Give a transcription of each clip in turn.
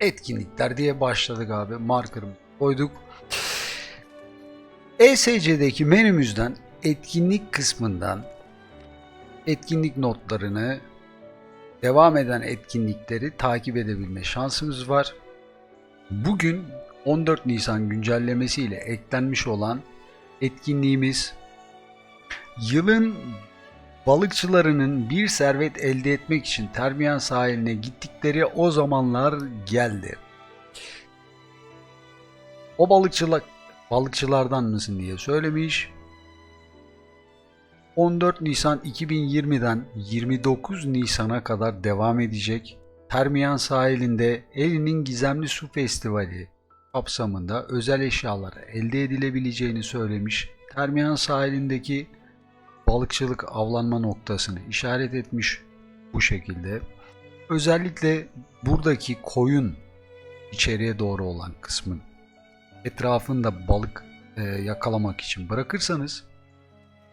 etkinlikler diye başladık abi. Marker'ımı koyduk. ESC'deki menümüzden etkinlik kısmından etkinlik notlarını devam eden etkinlikleri takip edebilme şansımız var. Bugün 14 Nisan güncellemesi ile eklenmiş olan etkinliğimiz yılın balıkçılarının bir servet elde etmek için Termiyan sahiline gittikleri o zamanlar geldi. O balıkçılar balıkçılardan mısın diye söylemiş. 14 Nisan 2020'den 29 Nisan'a kadar devam edecek Termiyan sahilinde Eli'nin Gizemli Su Festivali kapsamında özel eşyalar elde edilebileceğini söylemiş. Termiyan sahilindeki balıkçılık avlanma noktasını işaret etmiş bu şekilde. Özellikle buradaki koyun içeriye doğru olan kısmın etrafında balık e, yakalamak için bırakırsanız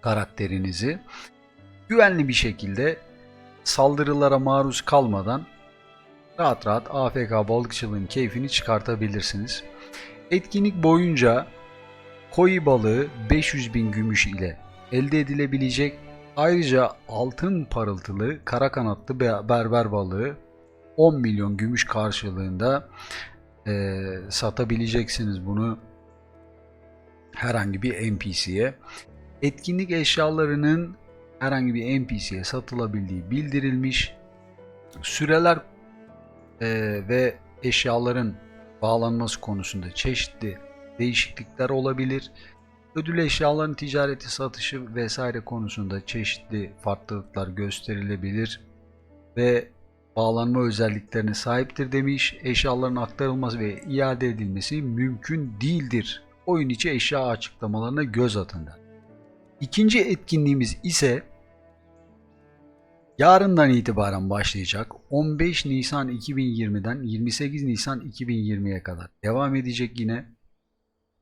karakterinizi güvenli bir şekilde saldırılara maruz kalmadan rahat rahat AFK balıkçılığın keyfini çıkartabilirsiniz. Etkinlik boyunca koyu balığı 500 bin gümüş ile elde edilebilecek. Ayrıca altın parıltılı kara kanatlı be- berber balığı 10 milyon gümüş karşılığında e, satabileceksiniz bunu herhangi bir NPC'ye. Etkinlik eşyalarının herhangi bir NPC'ye satılabildiği bildirilmiş. Süreler e, ve eşyaların bağlanması konusunda çeşitli değişiklikler olabilir. Ödül eşyaların ticareti, satışı vesaire konusunda çeşitli farklılıklar gösterilebilir ve bağlanma özelliklerine sahiptir demiş. Eşyaların aktarılması ve iade edilmesi mümkün değildir. Oyun içi eşya açıklamalarına göz atın der. İkinci etkinliğimiz ise yarından itibaren başlayacak. 15 Nisan 2020'den 28 Nisan 2020'ye kadar devam edecek yine.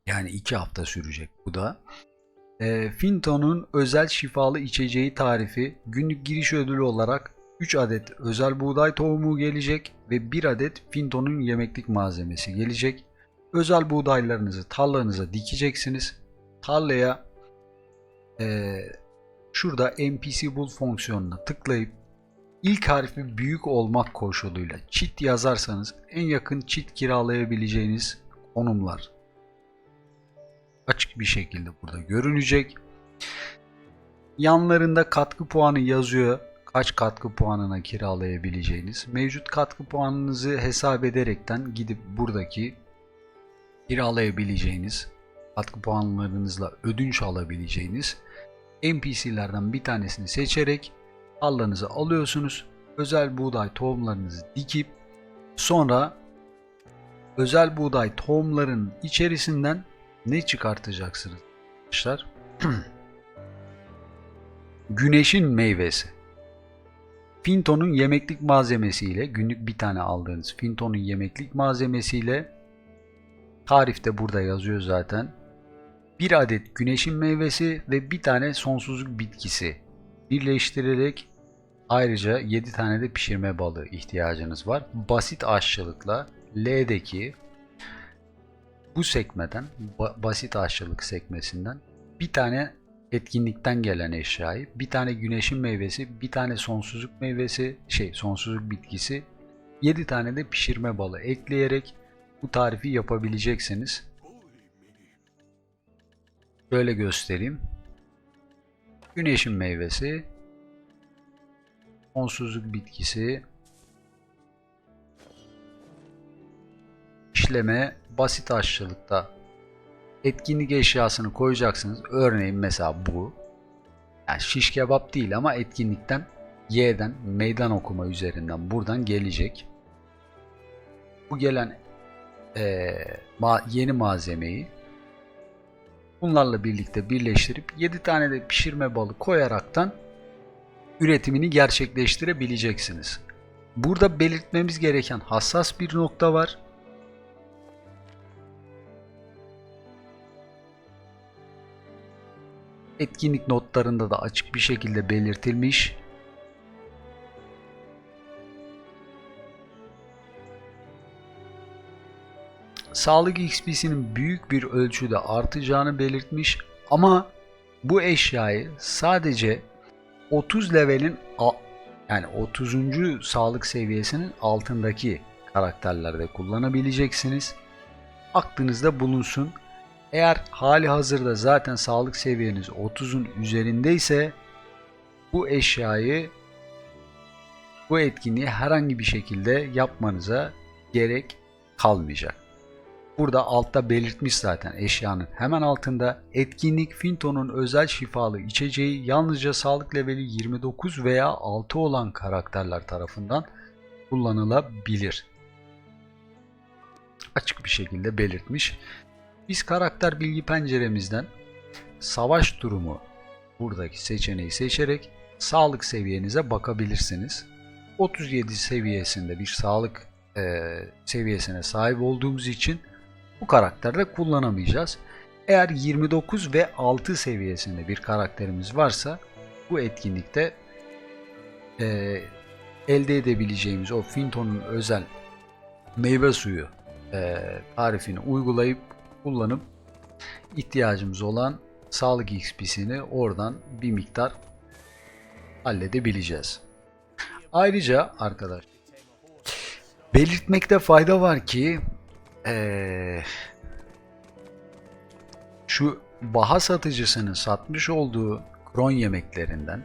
Yani 2 hafta sürecek bu da. E, Finto'nun özel şifalı içeceği tarifi günlük giriş ödülü olarak 3 adet özel buğday tohumu gelecek ve 1 adet Finto'nun yemeklik malzemesi gelecek. Özel buğdaylarınızı tarlanıza dikeceksiniz. Tarlaya e, şurada NPC bul fonksiyonuna tıklayıp ilk harfi büyük olmak koşuluyla çit yazarsanız en yakın çit kiralayabileceğiniz konumlar açık bir şekilde burada görünecek. Yanlarında katkı puanı yazıyor. Kaç katkı puanına kiralayabileceğiniz. Mevcut katkı puanınızı hesap ederekten gidip buradaki kiralayabileceğiniz, katkı puanlarınızla ödünç alabileceğiniz NPC'lerden bir tanesini seçerek tarlanızı alıyorsunuz. Özel buğday tohumlarınızı dikip sonra özel buğday tohumların içerisinden ne çıkartacaksınız arkadaşlar? Güneşin meyvesi. Finto'nun yemeklik malzemesiyle günlük bir tane aldığınız Finto'nun yemeklik malzemesiyle tarifte burada yazıyor zaten. Bir adet güneşin meyvesi ve bir tane sonsuzluk bitkisi birleştirerek ayrıca 7 tane de pişirme balığı ihtiyacınız var. Basit aşçılıkla L'deki bu sekmeden ba- basit aşçılık sekmesinden bir tane etkinlikten gelen eşyayı, bir tane güneşin meyvesi, bir tane sonsuzluk meyvesi, şey sonsuzluk bitkisi, 7 tane de pişirme balı ekleyerek bu tarifi yapabileceksiniz. Böyle göstereyim. Güneşin meyvesi, sonsuzluk bitkisi, işleme basit aşçılıkta etkinlik eşyasını koyacaksınız. Örneğin mesela bu. Yani şiş kebap değil ama etkinlikten Y'den meydan okuma üzerinden buradan gelecek. Bu gelen eee, ma- yeni malzemeyi bunlarla birlikte birleştirip 7 tane de pişirme balı koyaraktan üretimini gerçekleştirebileceksiniz. Burada belirtmemiz gereken hassas bir nokta var. Etkinlik notlarında da açık bir şekilde belirtilmiş. sağlık XP'sinin büyük bir ölçüde artacağını belirtmiş ama bu eşyayı sadece 30 levelin yani 30. sağlık seviyesinin altındaki karakterlerde kullanabileceksiniz. Aklınızda bulunsun. Eğer hali hazırda zaten sağlık seviyeniz 30'un üzerindeyse bu eşyayı bu etkinliği herhangi bir şekilde yapmanıza gerek kalmayacak. Burada altta belirtmiş zaten eşyanın hemen altında etkinlik Finto'nun özel şifalı içeceği yalnızca sağlık leveli 29 veya 6 olan karakterler tarafından kullanılabilir. Açık bir şekilde belirtmiş. Biz karakter bilgi penceremizden savaş durumu buradaki seçeneği seçerek sağlık seviyenize bakabilirsiniz. 37 seviyesinde bir sağlık eee, seviyesine sahip olduğumuz için bu karakterde kullanamayacağız. Eğer 29 ve 6 seviyesinde bir karakterimiz varsa bu etkinlikte eee, elde edebileceğimiz o Finton'un özel meyve suyu eee, tarifini uygulayıp kullanıp ihtiyacımız olan sağlık XP'sini oradan bir miktar halledebileceğiz. Ayrıca arkadaş belirtmekte fayda var ki eee, şu baha satıcısının satmış olduğu kron yemeklerinden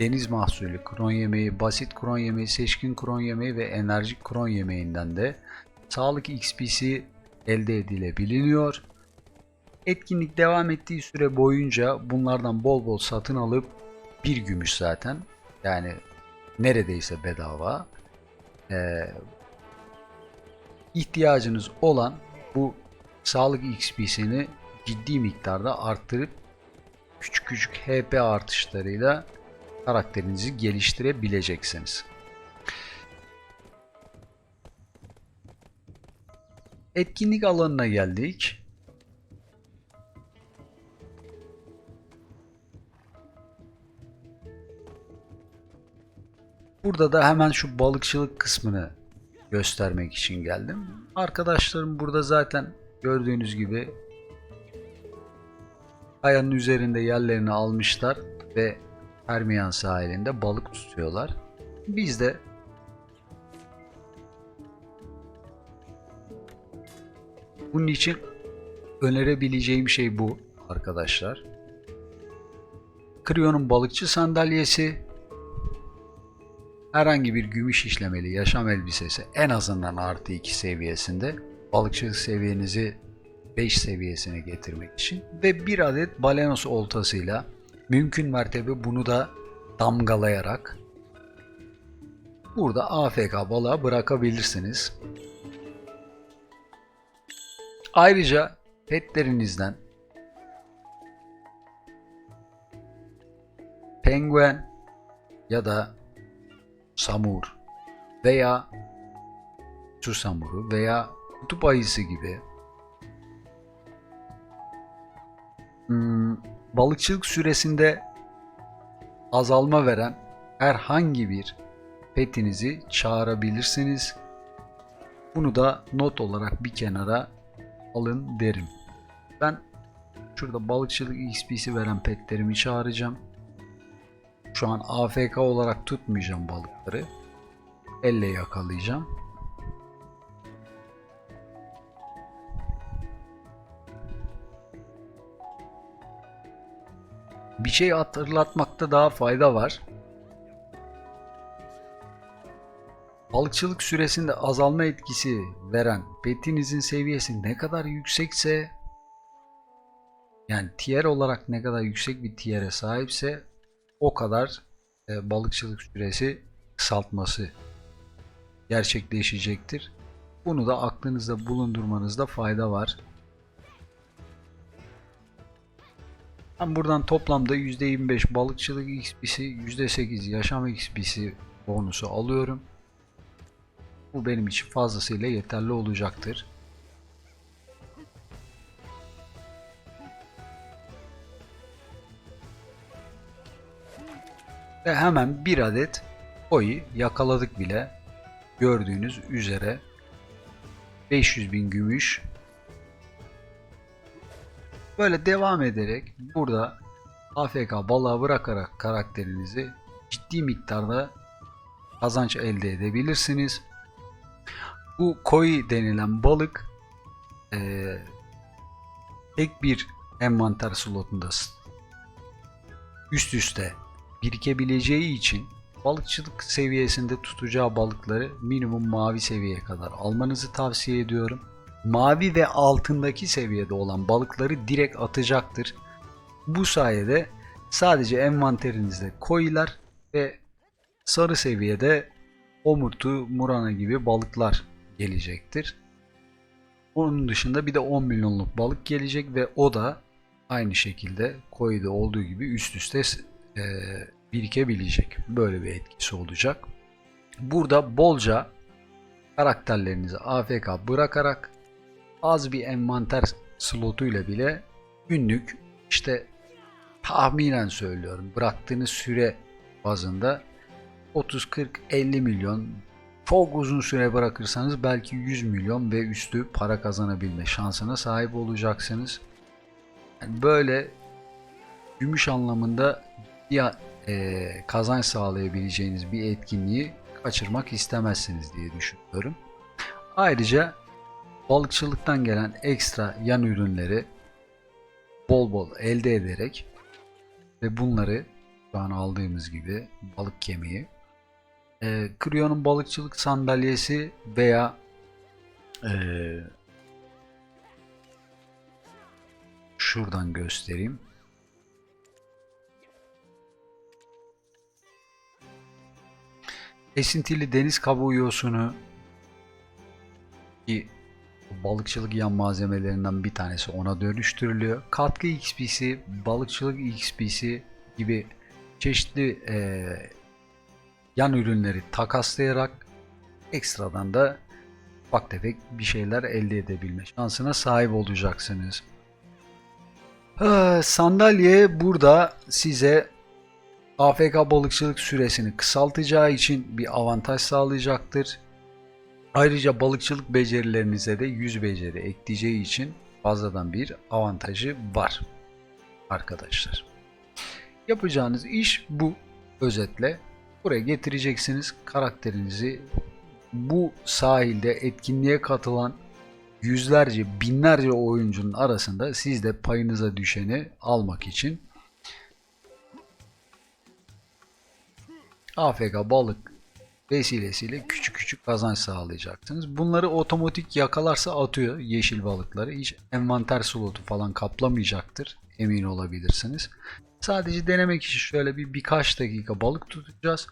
deniz mahsulü kron yemeği, basit kron yemeği, seçkin kron yemeği ve enerjik kron yemeğinden de sağlık XP'si elde edilebiliyor. Etkinlik devam ettiği süre boyunca bunlardan bol bol satın alıp bir gümüş zaten yani neredeyse bedava ee, ihtiyacınız olan bu sağlık XP'sini ciddi miktarda arttırıp küçük küçük HP artışlarıyla karakterinizi geliştirebileceksiniz. Etkinlik alanına geldik. Burada da hemen şu balıkçılık kısmını göstermek için geldim. Arkadaşlarım burada zaten gördüğünüz gibi kayanın üzerinde yerlerini almışlar ve Permiyan sahilinde balık tutuyorlar. Biz de bunun için önerebileceğim şey bu arkadaşlar. Cryo'nun balıkçı sandalyesi herhangi bir gümüş işlemeli yaşam elbisesi en azından artı 2 seviyesinde balıkçılık seviyenizi 5 seviyesine getirmek için ve bir adet balenos oltasıyla mümkün mertebe bunu da damgalayarak burada AFK balığa bırakabilirsiniz. Ayrıca petlerinizden penguen ya da samur veya su samuru veya kutup ayısı gibi hmm, balıkçılık süresinde azalma veren herhangi bir petinizi çağırabilirsiniz. Bunu da not olarak bir kenara alın derim. Ben şurada balıkçılık XP'si veren petlerimi çağıracağım. Şu an AFK olarak tutmayacağım balıkları. Elle yakalayacağım. Bir şey hatırlatmakta daha fayda var. Balıkçılık süresinde azalma etkisi veren petinizin seviyesi ne kadar yüksekse yani tier olarak ne kadar yüksek bir tier'e sahipse o kadar e, balıkçılık süresi kısaltması gerçekleşecektir. Bunu da aklınızda bulundurmanızda fayda var. Ben buradan toplamda %25 balıkçılık XP'si, %8 yaşam XP'si bonusu alıyorum. Bu benim için fazlasıyla yeterli olacaktır. Ve hemen bir adet koyu yakaladık bile. Gördüğünüz üzere 500 bin gümüş. Böyle devam ederek burada AFK balığa bırakarak karakterinizi ciddi miktarda kazanç elde edebilirsiniz. Bu koi denilen balık eee, tek bir envanter slotunda üst üste birikebileceği için balıkçılık seviyesinde tutacağı balıkları minimum mavi seviyeye kadar almanızı tavsiye ediyorum. Mavi ve altındaki seviyede olan balıkları direkt atacaktır. Bu sayede sadece envanterinizde koilar ve sarı seviyede omurtu, murana gibi balıklar gelecektir. Onun dışında bir de 10 milyonluk balık gelecek ve o da aynı şekilde koyda olduğu gibi üst üste e, birikebilecek. Böyle bir etkisi olacak. Burada bolca karakterlerinizi AFK bırakarak az bir envanter slotuyla bile günlük işte tahminen söylüyorum bıraktığınız süre bazında 30 40 50 milyon çok uzun süre bırakırsanız belki 100 milyon ve üstü para kazanabilme şansına sahip olacaksınız. Yani böyle gümüş anlamında bir e, kazanç sağlayabileceğiniz bir etkinliği kaçırmak istemezsiniz diye düşünüyorum. Ayrıca balıkçılıktan gelen ekstra yan ürünleri bol bol elde ederek ve bunları şu an aldığımız gibi balık kemiği e, Cryo'nun balıkçılık sandalyesi veya e, şuradan göstereyim. Esintili deniz kabuğu yosunu ki balıkçılık yan malzemelerinden bir tanesi ona dönüştürülüyor. Katkı XP'si, balıkçılık XP'si gibi çeşitli e, yan ürünleri takaslayarak ekstradan da ufak tefek bir şeyler elde edebilme şansına sahip olacaksınız. Ee, sandalye burada size AFK balıkçılık süresini kısaltacağı için bir avantaj sağlayacaktır. Ayrıca balıkçılık becerilerinize de 100 beceri ekleyeceği için fazladan bir avantajı var arkadaşlar. Yapacağınız iş bu özetle. Buraya getireceksiniz karakterinizi. Bu sahilde etkinliğe katılan yüzlerce, binlerce oyuncunun arasında siz de payınıza düşeni almak için AFK balık vesilesiyle küçük küçük kazanç sağlayacaksınız. Bunları otomatik yakalarsa atıyor yeşil balıkları. Hiç envanter slotu falan kaplamayacaktır. Emin olabilirsiniz. Sadece denemek için şöyle bir birkaç dakika balık tutacağız.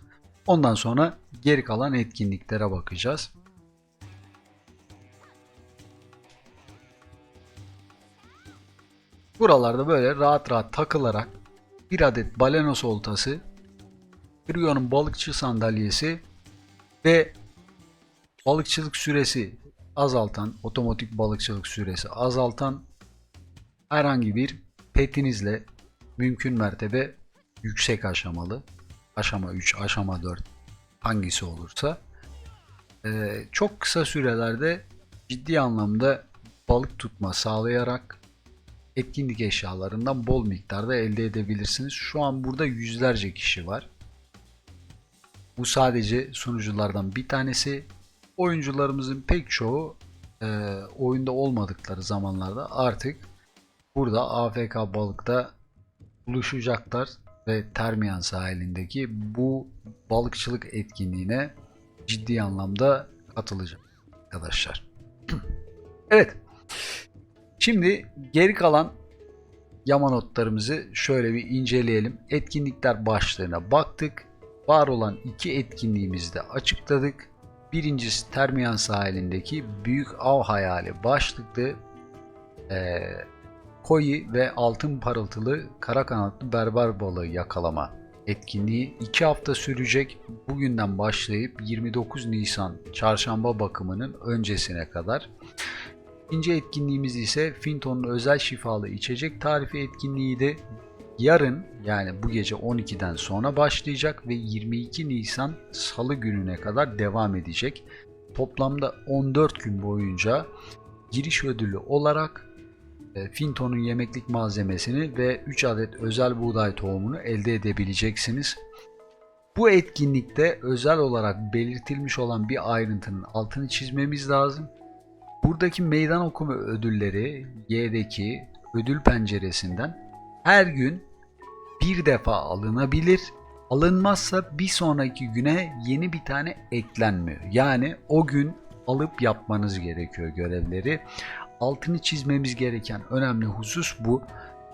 Ondan sonra geri kalan etkinliklere bakacağız. Buralarda böyle rahat rahat takılarak bir adet balenos oltası, Cryo'nun balıkçı sandalyesi ve balıkçılık süresi azaltan, otomatik balıkçılık süresi azaltan herhangi bir petinizle mümkün mertebe yüksek aşamalı, aşama 3, aşama 4 hangisi olursa e, çok kısa sürelerde ciddi anlamda balık tutma sağlayarak etkinlik eşyalarından bol miktarda elde edebilirsiniz. Şu an burada yüzlerce kişi var. Bu sadece sunuculardan bir tanesi. Oyuncularımızın pek çoğu e, oyunda olmadıkları zamanlarda artık burada AFK balıkta buluşacaklar ve Termiyan sahilindeki bu balıkçılık etkinliğine ciddi anlamda katılacak arkadaşlar. evet. Şimdi geri kalan yama notlarımızı şöyle bir inceleyelim. Etkinlikler başlığına baktık. Var olan iki etkinliğimizi de açıkladık. Birincisi Termiyan sahilindeki Büyük Av Hayali başlıklı e, koyu ve altın parıltılı kara kanatlı berber balığı yakalama etkinliği 2 hafta sürecek. Bugünden başlayıp 29 Nisan çarşamba bakımının öncesine kadar. İkinci etkinliğimiz ise Finton'un özel şifalı içecek tarifi etkinliği de yarın yani bu gece 12'den sonra başlayacak ve 22 Nisan Salı gününe kadar devam edecek. toplamda 14 gün boyunca giriş ödülü olarak Finto'nun yemeklik malzemesini ve 3 adet özel buğday tohumunu elde edebileceksiniz. Bu etkinlikte özel olarak belirtilmiş olan bir ayrıntının altını çizmemiz lazım. Buradaki meydan okuma ödülleri Y'deki ödül penceresinden her gün bir defa alınabilir. Alınmazsa bir sonraki güne yeni bir tane eklenmiyor. Yani o gün alıp yapmanız gerekiyor görevleri. Altını çizmemiz gereken önemli husus bu.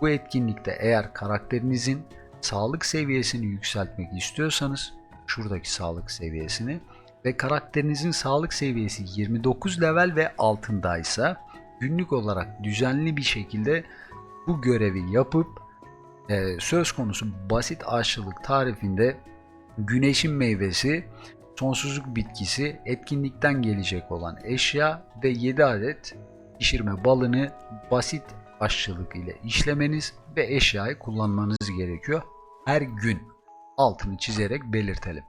Bu etkinlikte eğer karakterinizin sağlık seviyesini yükseltmek istiyorsanız şuradaki sağlık seviyesini ve karakterinizin sağlık seviyesi 29 level ve altındaysa günlük olarak düzenli bir şekilde bu görevi yapıp e, söz konusu basit aşçılık tarifinde güneşin meyvesi, sonsuzluk bitkisi, etkinlikten gelecek olan eşya ve 7 adet pişirme balını basit aşçılık ile işlemeniz ve eşyayı kullanmanız gerekiyor. Her gün altını çizerek belirtelim.